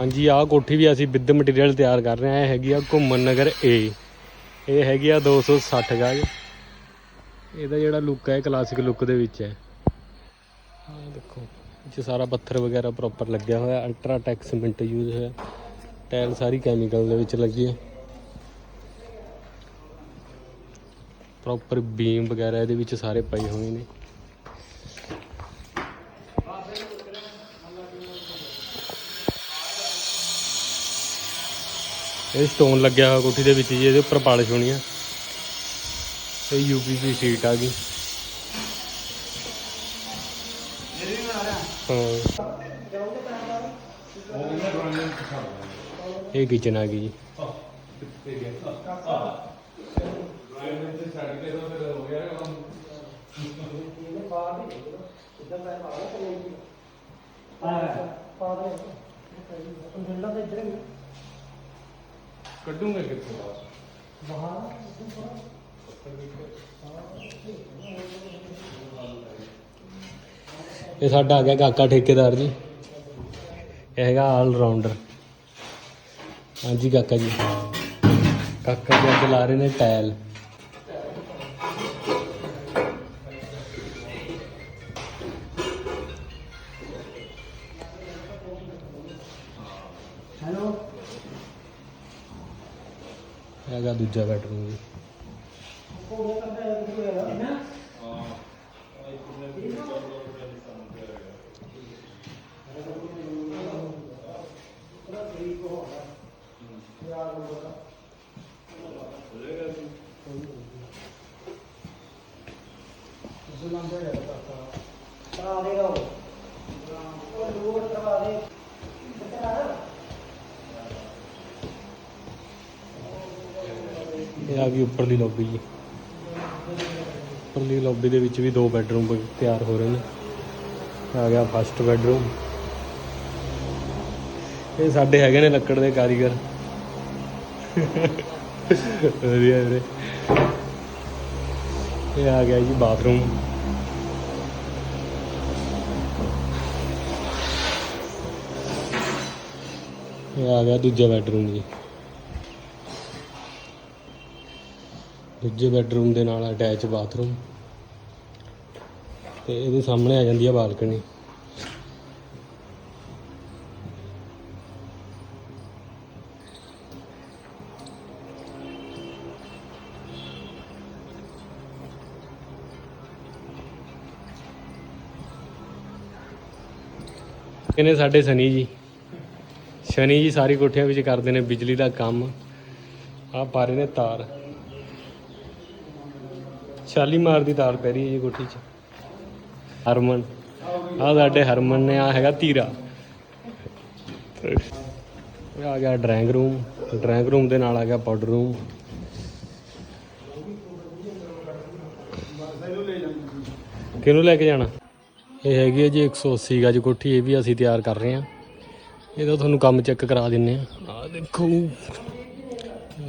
ਹਾਂਜੀ, ਆਹ ਕੋਠੀ ਵੀ ਅਸੀਂ ਵਿਦ ਮਟੀਰੀਅਲ ਤਿਆਰ ਕਰ ਰਹੇ ਹਾਂ। ਇਹ ਹੈਗੀ ਆ ਘੁੰਮਣ ਨਗਰ ਏ ਇਹ ਹੈਗੀ ਆ 260 ਗਜ ਇਹਦਾ ਜਿਹੜਾ ਲੁੱਕ ਹੈ ਕਲਾਸਿਕ ਲੁੱਕ ਦੇ ਵਿੱਚ ਹੈ। ਆਹ ਦੇਖੋ ਇਹ 'ਚ ਸਾਰਾ ਪੱਥਰ ਵਗੈਰਾ ਪ੍ਰੋਪਰ ਲੱਗਿਆ ਹੋਇਆ ਅਲਟਰਾ ਟੈਕ ਸੀਮੈਂਟ ਯੂਜ਼ ਹੋਇਆ। ਟਾਇਲ ਸਾਰੀ ਕੈਮੀਕਲ ਦੇ ਵਿੱਚ ਲੱਗੀ ਹੈ। ਪ੍ਰੋਪਰ ਬੀਮ ਵਗੈਰਾ ਇਹਦੇ ਵਿੱਚ ਸਾਰੇ ਪਏ ਹੋਏ ਨੇ। ਇਹ ਸਟੋਨ ਲੱਗਿਆ ਹੋਇਆ ਕੋਠੀ ਦੇ ਵਿੱਚ ਜੀ, ਇਹਦੇ ਉੱਪਰ ਪਾਲਿਸ਼ ਹੋਣੀ ਆ। ਇਹ ਯੂਪੀਸੀ ਸ਼ੀਟ ਆ ਗਈ। ਇਹ ਕਿਚਨ ਆ ਗਈ ਜੀ। ਕੱਢੂਗੇ ਕਿੱਥੋਂ? ਇਹ ਸਾਡਾ ਆ ਗਿਆ ਕਾਕਾ ਠੇਕੇਦਾਰ ਜੀ। ਇਹ ਹੈਗਾ ਆਲ ਰਾਉਂਡਰ ਹਾਂਜੀ ਕਾਕਾ ਜੀ। ਕਾਕਾ ਜੀ ਅੱਜ ਲਾ ਰਹੇ ਨੇ ਟਾਇਲ ਹੈਗਾ ਦੂਜਾ ਬੈਡਰੂਮ ਜੀ ਕਰਾ ਦੇਗਾ ਉਹ ਉਹ ਲੋਡ ਕਰਵਾ ਦੇ ਇਹ ਆ ਗਈ ਉੱਪਰਲੀ ਲੌਬੀ ਜੀ। ਉੱਪਰਲੀ ਲੌਬੀ ਦੇ ਵਿੱਚ ਵੀ ਦੋ ਬੈਡਰੂਮ ਤਿਆਰ ਹੋ ਰਹੇ ਨੇ। ਆ ਗਿਆ ਫਸਟ ਬੈਡਰੂਮ ਇਹ ਸਾਡੇ ਹੈਗੇ ਨੇ ਲੱਕੜ ਦੇ ਕਾਰੀਗਰ। ਵਧੀਆ, ਵੀਰੇ। ਇਹ ਆ ਗਿਆ ਜੀ ਬਾਥਰੂਮ ਇਹ ਆ ਗਿਆ ਦੂਜਾ ਬੈਡਰੂਮ ਜੀ। ਦੂਜੇ ਬੈਡਰੂਮ ਦੇ ਨਾਲ ਅਟੈਚ ਬਾਥਰੂਮ। ਤੇ ਇਹਦੇ ਸਾਹਮਣੇ ਆ ਜਾਂਦੀ ਆ ਬਾਲਕਨੀ। ਇਹਨੇ ਸਾਡੇ ਸਨੀ ਜੀ। ਸ਼ਨੀ ਜੀ ਸਾਰੀ ਕੋਠੀਆਂ ਵਿੱਚ ਕਰਦੇ ਨੇ ਬਿਜਲੀ ਦਾ ਕੰਮ। ਆ ਪਾ ਰਹੇ ਨੇ ਤਾਰ। ਸ਼ਾਲੀਮਾਰ ਦੀ ਤਾਰ ਪੈ ਰਹੀ ਹੈ ਜੀ ਕੋਠੀ 'ਚ। ਹਰਮਨ। ਆ ਸਾਡੇ ਹਰਮਨ ਨੇ ਆ ਹੈਗਾ ਧੀਰਾ ਆ ਗਿਆ ਡਰਾਇੰਗ ਰੂਮ। ਡਰਾਇੰਗ ਰੂਮ ਦੇ ਨਾਲ ਆ ਗਿਆ ਪਾਊਡਰ ਰੂਮ। ਕਿਹਨੂੰ ਲੈ ਕੇ ਜਾਣਾ? ਇਹ ਹੈਗੀ ਹੈ ਜੀ 180 ਗੱਜ ਕੋਠੀ, ਇਹ ਵੀ ਅਸੀਂ ਤਿਆਰ ਕਰ ਰਹੇ ਹਾਂ। ਇਹਦਾ ਤੁਹਾਨੂੰ ਕੰਮ ਚੈੱਕ ਕਰਾ ਦਿੰਨੇ ਆ ਆ ਦੇਖੋ।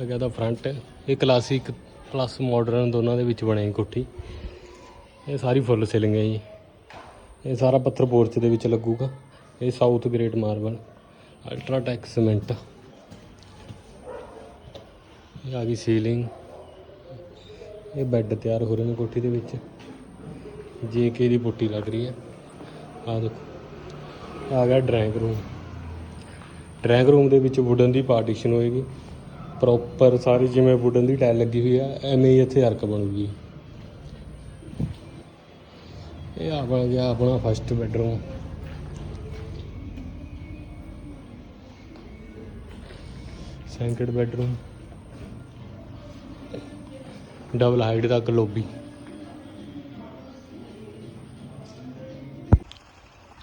ਆ ਗਿਆ ਦਾ ਫਰੰਟ। ਇਹ ਕਲਾਸਿਕ ਪਲੱਸ ਮਾਡਰਨ ਦੋਨਾਂ ਦੇ ਵਿੱਚ ਬਣੀ ਕੋਠੀ। ਇਹ ਸਾਰੀ ਫੁੱਲ ਸੀਲਿੰਗ ਹੈ ਜੀ। ਇਹ ਸਾਰਾ ਪੱਥਰ ਪੋਰਚ ਦੇ ਵਿੱਚ ਲੱਗੂਗਾ। ਇਹ south grade marble UltraTech cement ਇਹ ਆ ਗਈ ਸੀਲਿੰਗ ਇਹ ਬੈੱਡ ਤਿਆਰ ਹੋ ਰਹੇ ਨੇ ਕੋਠੀ ਦੇ ਵਿੱਚ। ਜੇ ਕੇ ਦੀ ਪੁੱਟੀ ਲੱਗ ਰਹੀ ਹੈ। ਆ ਦੇਖੋ। ਆ ਗਿਆ ਡਰਾਇੰਗ ਰੂਮ ਡਰਾਇੰਗ ਰੂਮ ਦੇ ਵਿੱਚ ਵੁਡਨ ਦੀ ਪਾਰਟੀਸ਼ਨ ਹੋਏਗੀ। ਪ੍ਰੋਪਰ ਸਾਰੀ ਜਿਵੇਂ ਵੁਡਨ ਦੀ ਟਾਇਲ ਲੱਗੀ ਹੋਈ ਆ, ਐਵੇਂ ਹੀ ਇੱਥੇ ਅਰਕ ਬਣੂਗੀ ਇਹ ਆ ਬਣ ਗਿਆ ਆਪਣਾ ਫਸਟ ਬੈਡਰੂਮ ਸੈਂਕੜ ਬੈਡਰੂਮ ਡਬਲ ਹਾਈਟ ਤੱਕ ਲੋਬੀ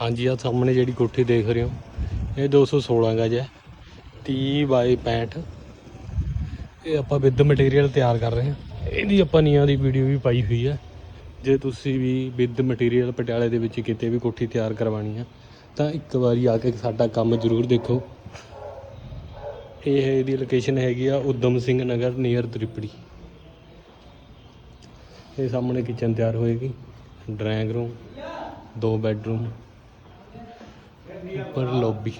ਹਾਂਜੀ ਆ ਸਾਹਮਣੇ ਜਿਹੜੀ ਕੋਠੀ ਦੇਖ ਰਹੇ ਹੋ, ਇਹ 216 ਗਜ ਹੈ। 30 ਬਾਈ 65 ਇਹ ਆਪਾਂ ਵਿਦ ਮਟੀਰੀਅਲ ਤਿਆਰ ਕਰ ਰਹੇ ਹਾਂ। ਇਹਦੀ ਆਪਾਂ ਨੀਆਂ ਦੀ ਵੀਡੀਓ ਵੀ ਪਾਈ ਹੋਈ ਹੈ। ਜੇ ਤੁਸੀਂ ਵੀ ਵਿਦ ਮਟੀਰੀਅਲ ਪਟਿਆਲੇ ਦੇ ਵਿੱਚ ਕਿਤੇ ਵੀ ਕੋਠੀ ਤਿਆਰ ਕਰਵਾਉਣੀ ਆ ਤਾਂ ਇੱਕ ਵਾਰੀ ਆ ਕੇ ਸਾਡਾ ਕੰਮ ਜ਼ਰੂਰ ਦੇਖੋ। ਇਹ ਇਹਦੀ ਲੋਕੇਸ਼ਨ ਹੈਗੀ ਆ ਉਦਮ ਸਿੰਘ ਨਗਰ ਨੀਅਰ ਤ੍ਰਿਪੜੀ। ਇਹ ਸਾਹਮਣੇ ਕਿਚਨ ਤਿਆਰ ਹੋਏਗੀ। ਡਰਾਇੰਗ ਰੂਮ ਦੋ ਬੈਡਰੂਮ ਉੱਪਰ ਲੌਬੀ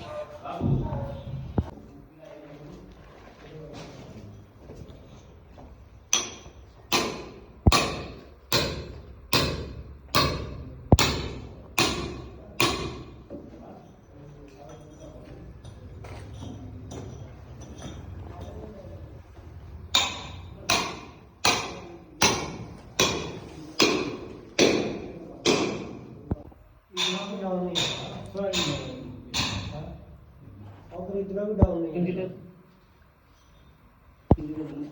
यहाँ भी डाउन नहीं है थोड़ा नहीं है और इतना भी डाउन नहीं है हिंदी में हिंदी में